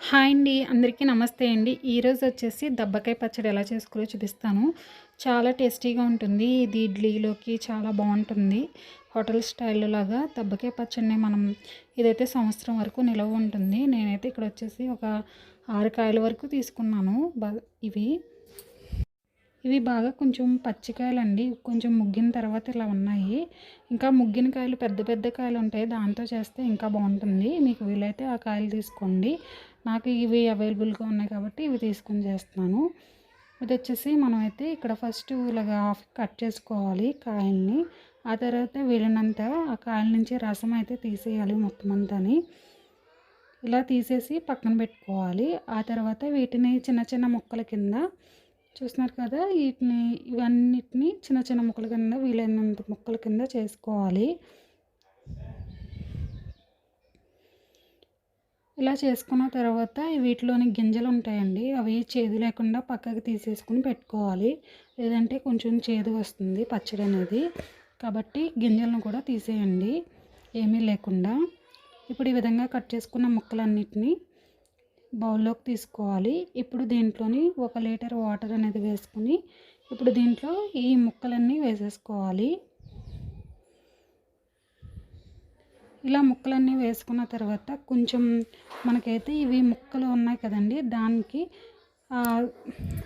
Hi అండి అందరికీ నమస్తే అండి. ఈరోజు వచ్చేసి దబ్బకాయ పచ్చడి ఎలా చేసుకోలో చూపిస్తాను. చాలా టేస్టీగా ఉంటుంది. ఇది ఇడ్లీలోకి చాలా బాగుంటుంది. హోటల్ స్టైల్ లాగా దబ్బకాయ పచ్చడిని మనం ఇదైతే సంవత్సరం వరకు నిలవ ఉంటుంది. నేనైతే ఇక్కడ వచ్చేసి ఒక ఆరు కాయల వరకు తీసుకున్నాను. ఇవి. ఇవి బాగా కొంచెం పచ్చికాయలండి. కొంచెం ముగ్గిన తర్వాత ఇలా ఉన్నాయి. ఇంకా ముగ్గిన కాయలు పెద్ద పెద్ద కాయలు ఉంటాయి. దాంతో చేస్తే ఇంకా బాగుంటుంది. మీకు వీలైతే ఆ కాయలు తీసుకోండి. నాకు ఇవి అవైలబుల్గా ఉన్నాయి కాబట్టి ఇవి తీసుకొని చేస్తున్నాను. ఇది వచ్చేసి మనమైతే ఇక్కడ ఫస్ట్ ఇలాగ హాఫ్ కట్ చేసుకోవాలి కాయల్ని. ఆ తర్వాత వీలైనంత ఆ కాయల నుంచి రసం అయితే తీసేయాలి మొత్తం అంతాని. ఇలా తీసేసి పక్కన పెట్టుకోవాలి. ఆ తర్వాత వీటిని చిన్న చిన్న ముక్కల కింద చూస్తున్నారు కదా వీటిని ఇవన్నిటిని చిన్న చిన్న ముక్కల కింద వీలైనంత ముక్కల కింద చేసుకోవాలి. ఇలా చేసుకున్న తర్వాత వీటిలోని గింజలు ఉంటాయండి. అవి చేదు లేకుండా పక్కకి తీసేసుకుని పెట్టుకోవాలి. లేదంటే కొంచెం చేదు వస్తుంది పచ్చడి అనేది. కాబట్టి గింజలను కూడా తీసేయండి. ఏమీ లేకుండా. ఇప్పుడు ఈ విధంగా కట్ చేసుకున్న ముక్కలన్నిటిని బౌల్లోకి తీసుకోవాలి. ఇప్పుడు దీంట్లోని ఒక లీటర్ వాటర్ అనేది వేసుకుని ఇప్పుడు దీంట్లో ఈ ముక్కలన్నీ వేసేసుకోవాలి. ఇలా ముక్కలన్నీ వేసుకున్న తర్వాత కొంచెం మనకైతే ఇవి ముక్కలు ఉన్నాయి కదండి దానికి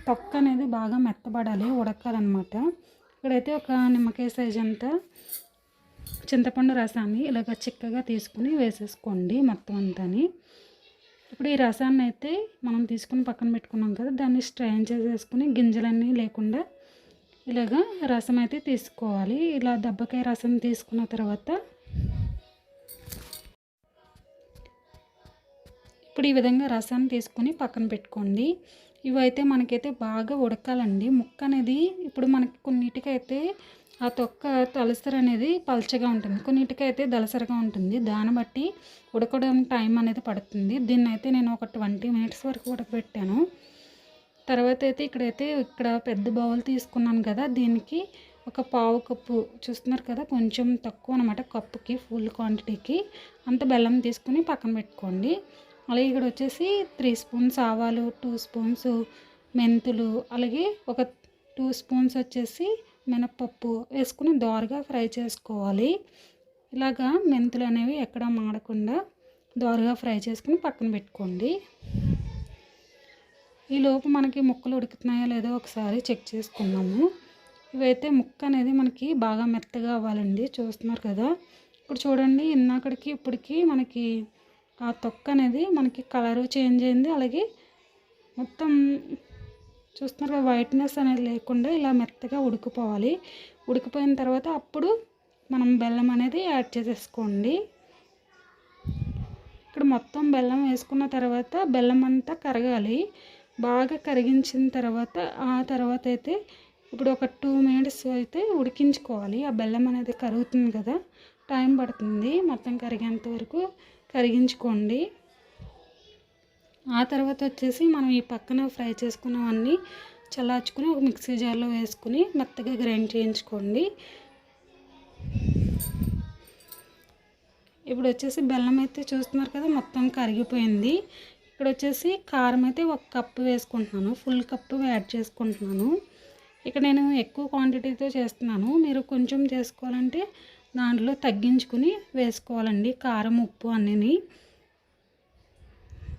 తొక్క అనేది బాగా మెత్తబడాలి ఉడకాలన్నమాట. ఇక్కడైతే ఒక నిమ్మకాయ సైజ్ అంతా చింతపండు రసాన్ని ఇలాగ చిక్కగా తీసుకుని వేసేసుకోండి మొత్తం అంతాని. ఇప్పుడు ఈ రసాన్ని అయితే మనం తీసుకుని పక్కన పెట్టుకున్నాం కదా దాన్ని స్ట్రైన్ చేసేసుకుని గింజలన్నీ లేకుండా ఇలాగా రసం అయితే తీసుకోవాలి. ఇలా దెబ్బకాయ రసం తీసుకున్న తర్వాత ఇప్పుడు ఈ విధంగా రసాన్ని తీసుకొని పక్కన పెట్టుకోండి. ఇవైతే మనకైతే బాగా ఉడకాలండి. ముక్క అనేది ఇప్పుడు మనకి కొన్నిటికైతే ఆ తొక్క తలసర అనేది పలచగా ఉంటుంది. కొన్నిటికైతే దలసరగా ఉంటుంది. దాన్ని బట్టి ఉడకడం టైం అనేది పడుతుంది. దీన్ని అయితే నేను ఒక ట్వంటీ మినిట్స్ వరకు ఉడకబెట్టాను. తర్వాత అయితే ఇక్కడైతే ఇక్కడ పెద్ద బౌల్ తీసుకున్నాను కదా దీనికి ఒక పావు కప్పు చూస్తున్నారు కదా కొంచెం తక్కువ అనమాట కప్పుకి ఫుల్ క్వాంటిటీకి. అంత బెల్లం తీసుకుని పక్కన పెట్టుకోండి. అలాగే ఇక్కడ వచ్చేసి త్రీ స్పూన్స్ ఆవాలు టూ స్పూన్స్ మెంతులు అలాగే ఒక టూ స్పూన్స్ వచ్చేసి మినప్పప్పు వేసుకుని దోరగా ఫ్రై చేసుకోవాలి. ఇలాగా మెంతులు అనేవి ఎక్కడ మాడకుండా దోరగా ఫ్రై చేసుకుని పక్కన పెట్టుకోండి. ఈ లోపు మనకి ముక్కలు ఉడుకుతున్నాయో లేదో ఒకసారి చెక్ చేసుకున్నాము ఇవైతే ముక్క అనేది మనకి బాగా మెత్తగా అవ్వాలండి. చూస్తున్నారు కదా? ఇప్పుడు చూడండి ఇన్నాకడికి ఇప్పటికి మనకి ఆ తొక్క అనేది మనకి కలరు చేంజ్ అయింది. అలాగే మొత్తం చూస్తున్నారు కదా వైట్నెస్ అనేది లేకుండా ఇలా మెత్తగా ఉడికిపోవాలి. ఉడికిపోయిన తర్వాత అప్పుడు మనం బెల్లం అనేది యాడ్ చేసేసుకోండి. ఇక్కడ మొత్తం బెల్లం వేసుకున్న తర్వాత బెల్లం అంతా కరగాలి. బాగా కరిగించిన తర్వాత ఆ తర్వాత అయితే ఇప్పుడు ఒక టూ మినిట్స్ అయితే ఉడికించుకోవాలి. ఆ బెల్లం అనేది కరుగుతుంది కదా టైం పడుతుంది. మొత్తం కరిగేంత వరకు కరిగించుకోండి. ఆ తర్వాత వచ్చేసి మనం ఈ పక్కన ఫ్రై చేసుకున్నవన్నీ చల్లార్చుకుని ఒక మిక్సీ జార్లో వేసుకుని మెత్తగా గ్రైండ్ చేయించుకోండి. ఇప్పుడు వచ్చేసి బెల్లం అయితే చూస్తున్నారు కదా మొత్తం కరిగిపోయింది. ఇక్కడ వచ్చేసి కారం అయితే ఒక కప్పు వేసుకుంటున్నాను ఫుల్ కప్పు యాడ్ చేసుకుంటున్నాను. ఇక్కడ నేను ఎక్కువ క్వాంటిటీతో చేస్తున్నాను. మీరు కొంచెం చేసుకోవాలంటే దాంట్లో తగ్గించుకుని వేసుకోవాలండి. కారం ఉప్పు అన్నీ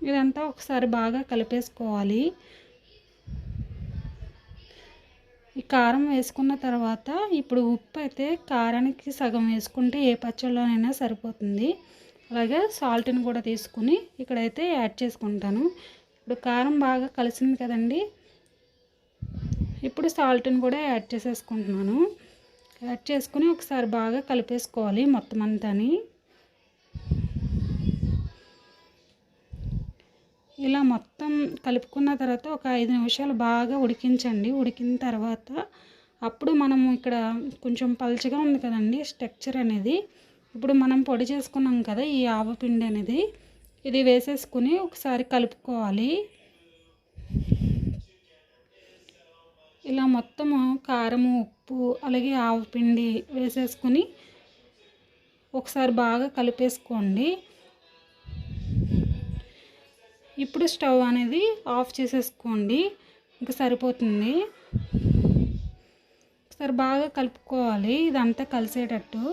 ఇదంతా ఒకసారి బాగా కలిపేసుకోవాలి. ఈ కారం వేసుకున్న తర్వాత ఇప్పుడు ఉప్పు అయితే కారానికి సగం వేసుకుంటే ఏ పచ్చళ్ళలోనైనా సరిపోతుంది. అలాగే సాల్ట్ని కూడా తీసుకుని ఇక్కడైతే యాడ్ చేసుకుంటాను. ఇప్పుడు కారం బాగా కలిసింది కదండి. ఇప్పుడు సాల్ట్ని కూడా యాడ్ చేసేసుకుంటున్నాను. యాడ్ చేసుకుని ఒకసారి బాగా కలిపేసుకోవాలి మొత్తం అంతాని. ఇలా మొత్తం కలుపుకున్న తర్వాత ఒక ఐదు నిమిషాలు బాగా ఉడికించండి. ఉడికిన తర్వాత అప్పుడు మనం ఇక్కడ కొంచెం పలుచగా ఉంది కదండి స్ట్రక్చర్ అనేది. ఇప్పుడు మనం పొడి చేసుకున్నాం కదా ఈ ఆవపిండి అనేది. ఇది వేసేసుకుని ఒకసారి కలుపుకోవాలి. ఇలా మొత్తము కారము ఉప్పు అలాగే ఆవపిండి వేసేసుకుని ఒకసారి బాగా కలిపేసుకోండి. ఇప్పుడు స్టవ్ అనేది ఆఫ్ చేసేసుకోండి. ఇంకా సరిపోతుంది. ఒకసారి బాగా కలుపుకోవాలి. ఇదంతా కలిసేటట్టు.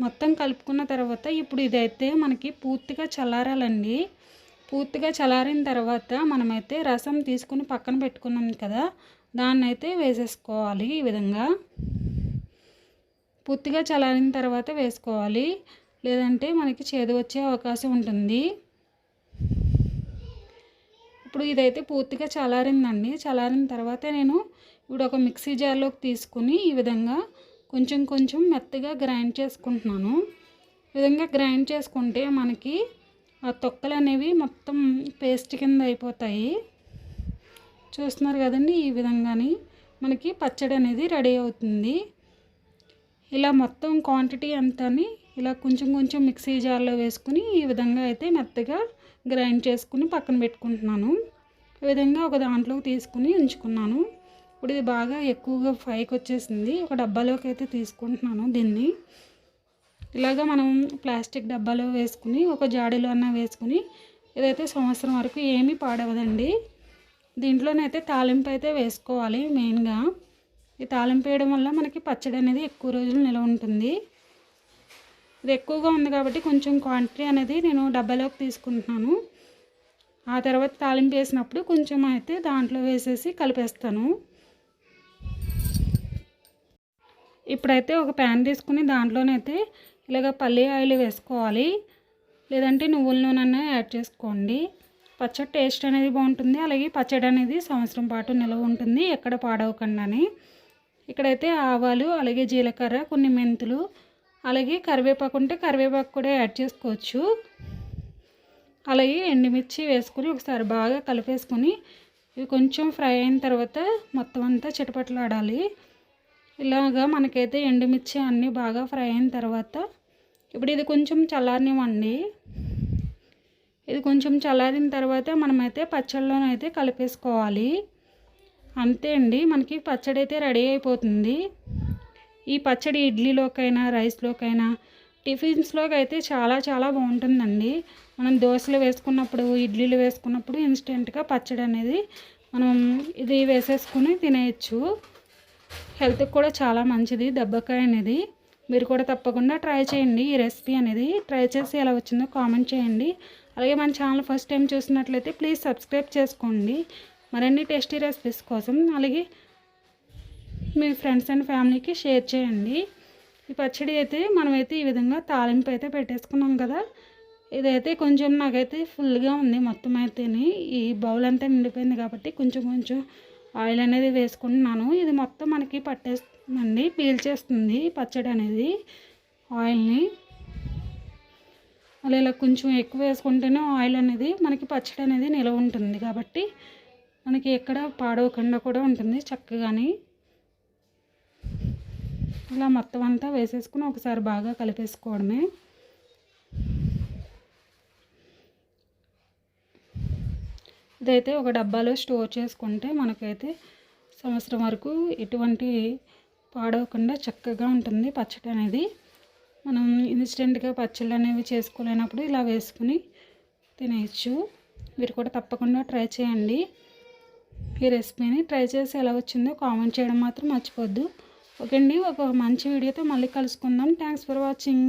మొత్తం కలుపుకున్న తర్వాత ఇప్పుడు ఇదైతే మనకి పూర్తిగా చల్లారాలండి. పూర్తిగా చలారిన తర్వాత మనమైతే రసం తీసుకుని పక్కన పెట్టుకున్నాం కదా దాన్ని అయితే వేసేసుకోవాలి ఈ విధంగా. పూర్తిగా చలారిన తర్వాత వేసుకోవాలి లేదంటే మనకి చేదు వచ్చే అవకాశం ఉంటుంది. ఇప్పుడు ఇదైతే పూర్తిగా చలారిందండి చలారిన తర్వాత నేను ఇప్పుడు ఒక మిక్సీ జార్లోకి తీసుకుని ఈ విధంగా కొంచెం కొంచెం మెత్తగా గ్రైండ్ చేసుకుంటున్నాను. ఈ విధంగా గ్రైండ్ చేసుకుంటే మనకి ఆ తొక్కలు అనేవి మొత్తం పేస్ట్ కింద అయిపోతాయి. చూస్తున్నారు కదండి ఈ విధంగాని మనకి పచ్చడి అనేది రెడీ అవుతుంది. ఇలా మొత్తం క్వాంటిటీ అంతాని ఇలా కొంచెం కొంచెం మిక్సీ జార్లో వేసుకుని ఈ విధంగా అయితే మెత్తగా గ్రైండ్ చేసుకుని పక్కన పెట్టుకుంటున్నాను. ఈ విధంగా ఒక దాంట్లోకి తీసుకుని ఉంచుకున్నాను. ఇప్పుడు ఇది బాగా ఎక్కువగా ఫ్రైకి వచ్చేసింది. ఒక డబ్బాలోకి అయితే తీసుకుంటున్నాను దీన్ని. ఇలాగ మనం ప్లాస్టిక్ డబ్బాలో వేసుకుని ఒక జాడీలో అన్న వేసుకుని ఇదైతే సంవత్సరం వరకు ఏమీ పాడవదండి దీంట్లోనైతే తాలింపు అయితే వేసుకోవాలి మెయిన్గా. ఈ తాలింపు వేయడం వల్ల మనకి పచ్చడి అనేది ఎక్కువ రోజులు నిల్వ ఉంటుంది. ఇది ఎక్కువగా ఉంది కాబట్టి కొంచెం క్వాంటిటీ అనేది నేను డబ్బాలోకి తీసుకుంటున్నాను. ఆ తర్వాత తాలింపు వేసినప్పుడు కొంచెం అయితే దాంట్లో వేసేసి కలిపేస్తాను. ఇప్పుడైతే ఒక ప్యాన్ తీసుకుని దాంట్లోనైతే ఇలాగ పల్లి ఆయిల్ వేసుకోవాలి. లేదంటే నువ్వుల నూనె యాడ్ చేసుకోండి. పచ్చడి టేస్ట్ అనేది బాగుంటుంది. అలాగే పచ్చడి అనేది సంవత్సరం పాటు నిల్వ ఉంటుంది. ఎక్కడ పాడవకుండానే. ఇక్కడైతే ఆవాలు అలాగే జీలకర్ర కొన్ని మెంతులు అలాగే కరివేపాకు ఉంటే కరివేపాకు కూడా యాడ్ చేసుకోవచ్చు. అలాగే ఎండుమిర్చి వేసుకుని ఒకసారి బాగా కలిపేసుకొని ఇవి కొంచెం ఫ్రై అయిన తర్వాత మొత్తం అంతా చిటపట్లాడాలి. ఇలాగా మనకైతే ఎండుమిర్చి అన్నీ బాగా ఫ్రై అయిన తర్వాత ఇప్పుడు ఇది కొంచెం చల్లారనివ్వండి. ఇది కొంచెం చల్లారిన తర్వాత మనమైతే పచ్చళ్ళలోనైతే కలిపేసుకోవాలి. అంతే అండి మనకి పచ్చడి అయితే రెడీ అయిపోతుంది. ఈ పచ్చడి ఇడ్లీలోకైనా రైస్లోకైనా టిఫిన్స్లోకి అయితే చాలా చాలా బాగుంటుందండి. మనం దోశలు వేసుకున్నప్పుడు ఇడ్లీలు వేసుకున్నప్పుడు ఇన్స్టెంట్గా పచ్చడి అనేది మనం ఇది వేసేసుకుని తినేయచ్చు. హెల్త్కి కూడా చాలా మంచిది. దెబ్బకాయ అనేది మీరు కూడా తప్పకుండా ట్రై చేయండి. ఈ రెసిపీ అనేది ట్రై చేసి ఎలా వచ్చిందో కామెంట్ చేయండి. అలాగే మన ఛానల్ ఫస్ట్ టైం చూసినట్లయితే ప్లీజ్ సబ్స్క్రైబ్ చేసుకోండి. మరిన్ని టేస్టీ రెసిపీస్ కోసం అలాగే మీ ఫ్రెండ్స్ అండ్ ఫ్యామిలీకి షేర్ చేయండి. ఈ పచ్చడి అయితే మనమైతే ఈ విధంగా తాలింపు అయితే పెట్టేసుకున్నాం కదా. ఇదైతే కొంచెం నాకైతే ఫుల్గా ఉంది మొత్తం అయితేనే. ఈ బౌల్ అంతా నిండిపోయింది కాబట్టి కొంచెం కొంచెం ఆయిల్ అనేది వేసుకుంటున్నాను ఇది మొత్తం మనకి పట్టేస్తుందండి పీల్చేస్తుంది పచ్చడి అనేది ఆయిల్ని. అలా ఇలా కొంచెం ఎక్కువ వేసుకుంటేనే ఆయిల్ అనేది మనకి పచ్చడి అనేది నిలవ ఉంటుంది కాబట్టి మనకి ఎక్కడ పాడవకుండా కూడా ఉంటుంది చక్కగాని. ఇలా మొత్తం అంతా వేసేసుకుని ఒకసారి బాగా కలిపేసుకోవడమే. ఇదైతే ఒక డబ్బాలో స్టోర్ చేసుకుంటే మనకైతే సంవత్సరం వరకు ఎటువంటి పాడవకుండా చక్కగా ఉంటుంది పచ్చడి అనేది. మనం ఇన్స్టెంట్గా పచ్చళ్ళు అనేవి చేసుకోలేనప్పుడు ఇలా వేసుకుని తినేయచ్చు. మీరు కూడా తప్పకుండా ట్రై చేయండి. ఈ రెసిపీని ట్రై చేసి ఎలా వచ్చిందో కామెంట్ చేయడం మాత్రం మర్చిపోద్దు. ఓకే అండి ఒక మంచి వీడియోతో మళ్ళీ కలుసుకుందాం. Thanks for watching